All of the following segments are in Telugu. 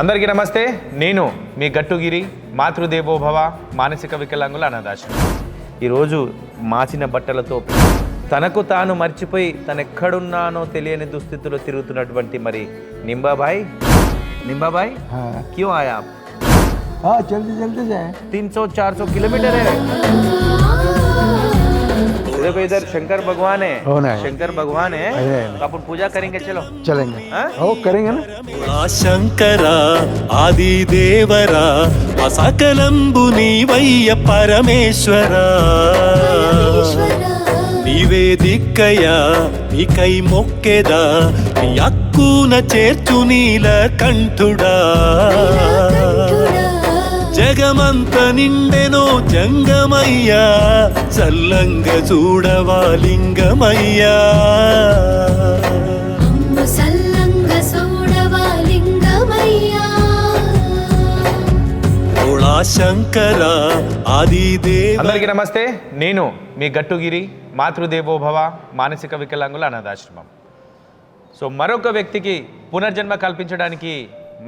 అందరికీ నమస్తే. నేను మీ గట్టుగిరి మాతృదేవోభవ మానసిక వికలాంగుల అనదాశ ఈరోజు మాసిన బట్టలతో తనకు తాను మర్చిపోయి తను ఎక్కడున్నానో తెలియని దుస్థితిలో తిరుగుతున్నటువంటి మరి నింబాబాయ్. నింబాబాయ్ క్యూ ఆయా జల్దీ జల్దీ తీన్ సో చార్ సో కిలోమీటర్ देखो इधर शंकर भगवान है हो ना है। शंकर भगवान है है, है। तो अपन पूजा करेंगे चलो चलेंगे हाँ? ओ करेंगे ना ఆ శంకర ఆది దేవరా అసకలంబు నీవయ్య పరమేశ్వర నీవే దిక్కయ్యా నీకై మొక్కెదా నీ అక్కున చేర్చు నీల కంఠుడా జగమంత నిండెనో జంగమయ్యా చల్లంగ చూడవా లింగమయ్యా. అమ్మ సల్లంగ సూడవాలింగమయ్యా ఓళా శంకర ఆది దేవ అందరికీ నమస్తే. నేను మీ గట్టుగిరి మాతృదేవోభవ మానసిక వికలాంగుల అనాథాశ్రమం. సో మరొక వ్యక్తికి పునర్జన్మ కల్పించడానికి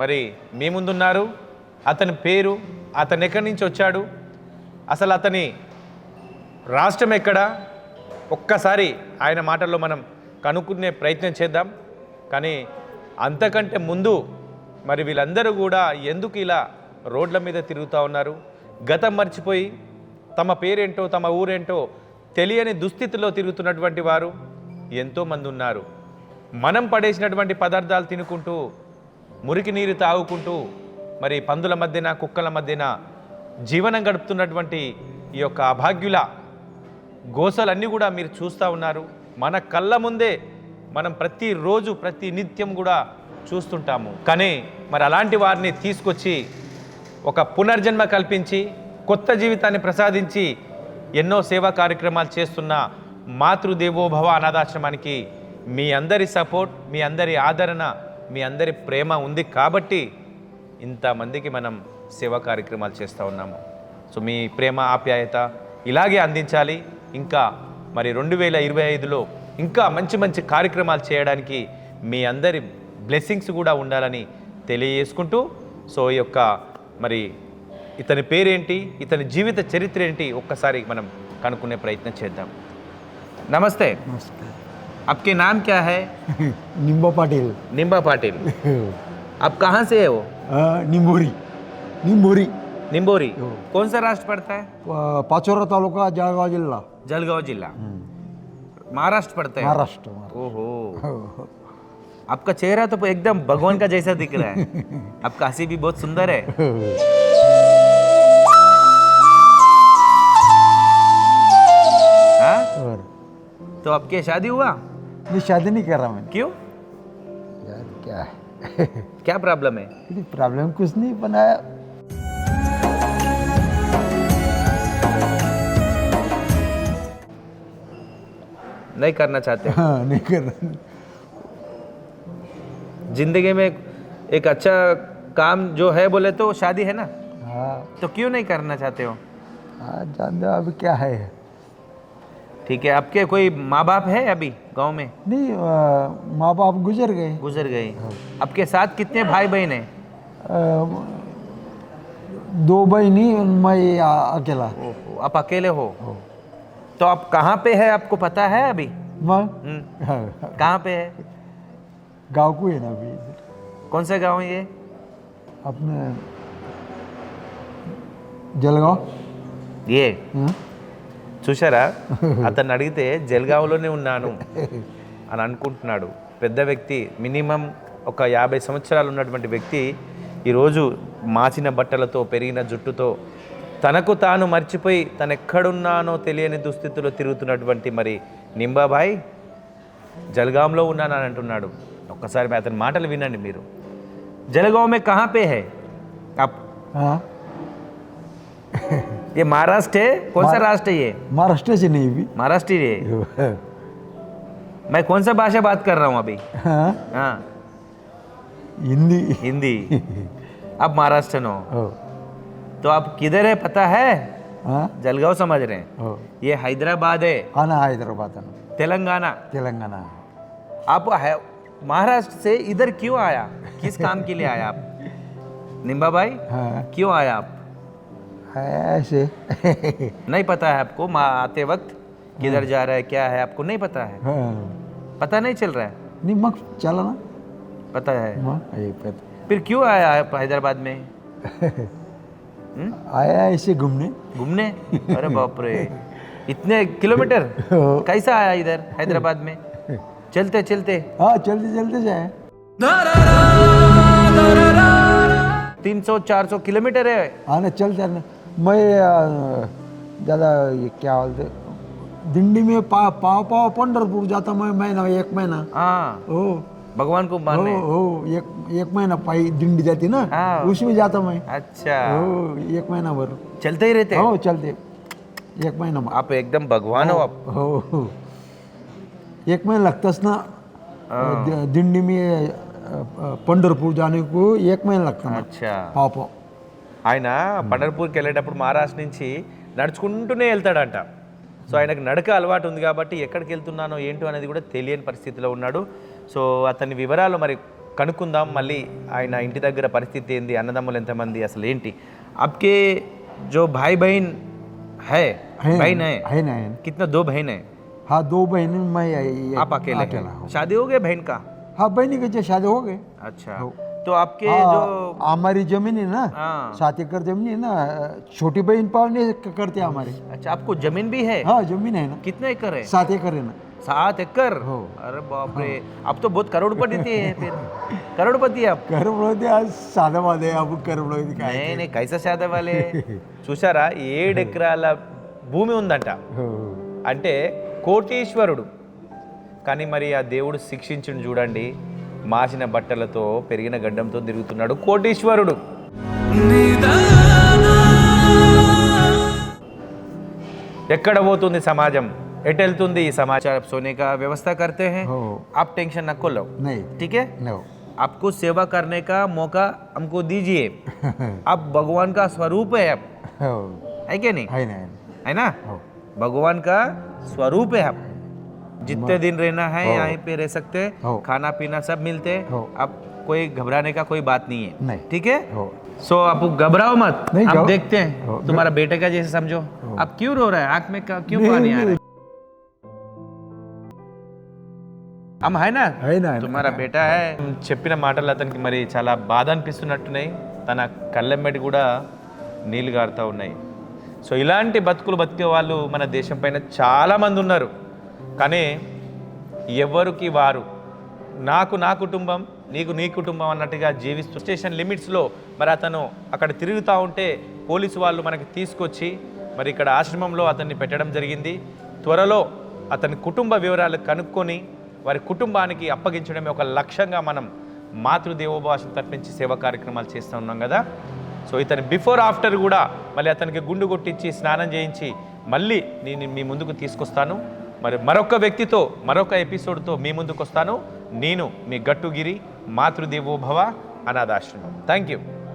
మరి మీ ముందున్నారు. అతని పేరు అతను ఎక్కడి నుంచి వచ్చాడు? అసలు అతని రాష్ట్రం ఎక్కడ? ఒక్కసారి ఆయన మాటల్లో మనం కనుక్కునే ప్రయత్నం చేద్దాం. కానీ అంతకంటే ముందు మరి వీళ్ళందరూ కూడా ఎందుకు ఇలా రోడ్ల మీద తిరుగుతూ ఉన్నారు? గతం మర్చిపోయి తమ పేరేంటో తమ ఊరేంటో తెలియని దుస్థితిలో తిరుగుతున్నటువంటి వారు ఎంతోమంది ఉన్నారు. మనం పడేసినటువంటి పదార్థాలు తినుకుంటూ మురికి నీరు తాగుకుంటూ మరి పందుల మధ్యన కుక్కల మధ్యన జీవనం గడుపుతున్నటువంటి ఈ యొక్క అభాగ్యుల గోసలన్నీ కూడా మీరు చూస్తూ ఉన్నారు. మన కళ్ళ ముందే మనం ప్రతిరోజు ప్రతి నిత్యం కూడా చూస్తుంటాము. కానీ మరి అలాంటి వారిని తీసుకొచ్చి ఒక పునర్జన్మ కల్పించి కొత్త జీవితాన్ని ప్రసాదించి ఎన్నో సేవా కార్యక్రమాలు చేస్తున్న మాతృదేవోభవ అనాథాశ్రమానికి మీ అందరి సపోర్ట్ మీ అందరి ఆదరణ మీ అందరి ప్రేమ ఉంది. కాబట్టి ఇంతమందికి మనం సేవా కార్యక్రమాలు చేస్తూ ఉన్నాము సో మీ ప్రేమ ఆప్యాయత ఇలాగే అందించాలి ఇంకా మరి రెండు వేల ఇరవై ఐదులో ఇంకా మంచి మంచి కార్యక్రమాలు చేయడానికి మీ అందరి బ్లెస్సింగ్స్ కూడా ఉండాలని తెలియజేసుకుంటూ సో ఈ యొక్క మరి ఇతని పేరేంటి ఇతని జీవిత చరిత్ర ఏంటి ఒక్కసారి మనం కనుక్కునే ప్రయత్నం చేద్దాం నమస్తే नमस्कार आपके नाम क्या है निम्बा पाटिल निम्बा पाटिल आप कहाँ से है वो? निम्बोरी। निंबोरी निम्बोरी। कौन सा राष्ट्र पड़ता है? पाचोरा तालुका जळगाव जिल्हा। जलगांव जिला महाराष्ट्र पड़ता है? महाराष्ट्र ओहो। आपका चेहरा तो एकदम भगवान का जैसा दिख रहा है। आपका हँसी भी बहुत सुंदर है। हाँ तो आपके शादी हुआ? नहीं शादी नहीं कर रहा मैंने। क्यों? यार क्या है? क्या प्रॉब्लम है? प्रॉब्लम कुछ नहीं बनाया। नहीं करना चाहते? हाँ नहीं करना। ज़िंदगी में एक अच्छा काम जो है बोले तो शादी है ना? हाँ। तो क्यों नहीं करना चाहते हो? हाँ जान दो अभी क्या है? ठीक है आपके कोई माँ बाप है अभी गाँव में? नहीं माँ बाप गुजर गए। गुजर गए। आपके साथ कितने भाई बहन हैं दो बहनी मैं अकेला। आप अकेले हो? तो आप कहाँ पे है आपको पता है अभी? हम्म, हाँ, कहाँ पे है? गाँव को है ना अभी। कौन सा गाँव है ये? अपने जलगांव। ये? हाँ? చూసారా అతను అడిగితే జల్గావ్లోనే ఉన్నాను అని అనుకుంటున్నాడు. పెద్ద వ్యక్తి మినిమం ఒక యాభై సంవత్సరాలు ఉన్నటువంటి వ్యక్తి ఈరోజు మాచిన బట్టలతో పెరిగిన జుట్టుతో తనకు తాను మర్చిపోయి తను ఎక్కడున్నానో తెలియని దుస్థితిలో తిరుగుతున్నటువంటి మరి నింబాబాయ్ జల్గాంలో ఉన్నాను అని అంటున్నాడు. ఒక్కసారి అతని మాటలు వినండి మీరు. జలగావ్ కహాపే హే? అప్. ये महाराष्ट्र है? कौन सा राष्ट्र है ये? महाराष्ट्र से नहीं भी। महाराष्ट्र ही है? मैं कौन सा भाषा बात कर रहा हूँ अभी? हाँ? हाँ। हिंदी। हिंदी। आप महाराष्ट्र हो तो आप किधर है पता है? हाँ? जलगांव समझ रहे हैं। ये हैदराबाद है। आना हैदराबाद आना तेलंगाना। तेलंगाना। आप है महाराष्ट्र से इधर क्यों आया? किस काम के लिए आया आप? निम्बा भाई हाँ। क्यों आया आप? ऐसे। नहीं पता है आपको माँ आते वक्त किधर जा रहा है क्या है आपको नहीं पता है? हाँ। पता नहीं चल रहा है? नहीं मग चला ना पता है। मग? ये पता। फिर क्यों आया आप हैदराबाद में? हम्म? आया ऐसे घूमने। घूमने? अरे बाप रे। इतने किलोमीटर? कैसा आया इधर हैदराबाद में? चलते चलते। हाँ चलते चलते जाए तीन सौ चार सौ किलोमीटर है। हाँ ना चल चल मैं ज़्यादा ये क्या बोलते दिंडी में पा पाव पाव पंडरपुर जाता मैं महीना एक महीना। हाँ। ओ भगवान को ओ मानने ओ एक एक महीना पाई दिंडी जाती ना हाँ। उसमें जाता मैं। अच्छा। ओ एक महीना भर। चलते ही रहते? हो चलते। एक महीना आप एकदम भगवान हो आप। हो हो. एक महीना लगतास ना दिंडी में अ, जाने को एक महीना लगता अच्छा। पाव पाव। ఆయన పండర్పూర్కి వెళ్ళేటప్పుడు మహారాష్ట్ర నుంచి నడుచుకుంటూనే వెళ్తాడంట సో ఆయనకు నడక అలవాటు ఉంది కాబట్టి ఎక్కడికి వెళ్తున్నానో ఏంటో అనేది కూడా తెలియని పరిస్థితిలో ఉన్నాడు సో అతని వివరాలు మరి కనుక్కుందాం మళ్ళీ ఆయన ఇంటి దగ్గర పరిస్థితి ఏంది అన్నదమ్ములు ఎంతమంది అసలు ఏంటి అప్కే జో భాయ్ బహన్ హై है బహన్ హై है ना है ना। कितना दो बहन है हाँ दो बहन मैं ये- आप अकेले हैं अकेला हूँ शादी हो गए बहन का हाँ बहनी के जो शादी हो गए अच्छा हो। तो आपके हाँ, जो हमारी जमीन है ना हाँ सात एकड़ जमीन है ना छोटी बहन पावने करते हमारे अच्छा आपको जमीन भी है हाँ जमीन है ना कितना एकड़ है सात एकड़ है ना सात एकड़ हो। अरे बाप रे अब तो बहुत करोड़पति है फिर करोड़पति है आप कर बोलते आज सादा वादे अब कर बोलते काय नहीं नहीं कैसा శాద వాళ్ళే చూసారా ఏడు ఎకరాల భూమి ఉందంట हो అంటే కోటీశ్వరుడు కానీ మరి ఆ దేవుడు శిక్షించుని చూడండి మాసిన బట్టలతో పెరిగిన గడ్డంతో తిరుగుతున్నాడు కోటీశ్వరుడు ఎక్కడ పోతుంది సమాజం ఎటు వెళ్తుంది ఈ సమాచారం सोने का व्यवस्था करते हैं हो आप टेंशन न लो नहीं ठीक है नो आपको सेवा करने का मौका हमको दीजिए आप भगवान का स्वरूप है आप हो है क्या नहीं है ना है ना। है ना हो भगवान का स्वरूप है आप जितने दिन रहना है हो। यहीं पे रह सकते हैं हो। खाना पीना सब मिलते हैं हो। अब कोई घबराने का कोई बात नहीं है नहीं ठीक है हो सो आप घबराओ मत नहीं, हम घब- देखते हैं हो, तुम्हारा बेटे का जैसे समझो हो। आप क्यों रो रहे हैं आंख में का- क्यों नहीं, पानी आ नहीं, रहा है हम है ना है ना है ना। తుమారా బేటా హై చెప్పిన మాటలు అతనికి మరి చాలా బాధ అనిపిస్తున్నట్టున్నాయి తన కళ్ళెమ్మటి కూడా నీళ్లు గారుతూ ఉన్నాయి సో ఇలాంటి బతుకులు బతికే వాళ్ళు మన దేశం పైన చాలామంది ఉన్నారు కానీ ఎవరికి వారు? నాకు నా కుటుంబం నీకు నీ కుటుంబం అన్నట్టుగా జీవిస్తూ స్టేషన్ లిమిట్స్లో మరి అతను అక్కడ తిరుగుతూ ఉంటే పోలీసు వాళ్ళు మనకి తీసుకొచ్చి మరి ఇక్కడ ఆశ్రమంలో అతన్ని పెట్టడం జరిగింది. త్వరలో అతని కుటుంబ వివరాలు కనుక్కొని వారి కుటుంబానికి అప్పగించడమే ఒక లక్ష్యంగా మనం మాతృదేవోభాష తప్పించి సేవా కార్యక్రమాలు చేస్తూ ఉన్నాం కదా. సో ఇతని బిఫోర్ ఆఫ్టర్ కూడా మళ్ళీ అతనికి గుండు కొట్టించి స్నానం చేయించి మళ్ళీ నేను మీ ముందుకు తీసుకొస్తాను. మరి మరొక వ్యక్తితో మరొక ఎపిసోడ్తో మీ ముందుకు వస్తాను నేను మీ గట్టుగిరి మాతృదేవోభవ అనాథాశ్రమం. Thank you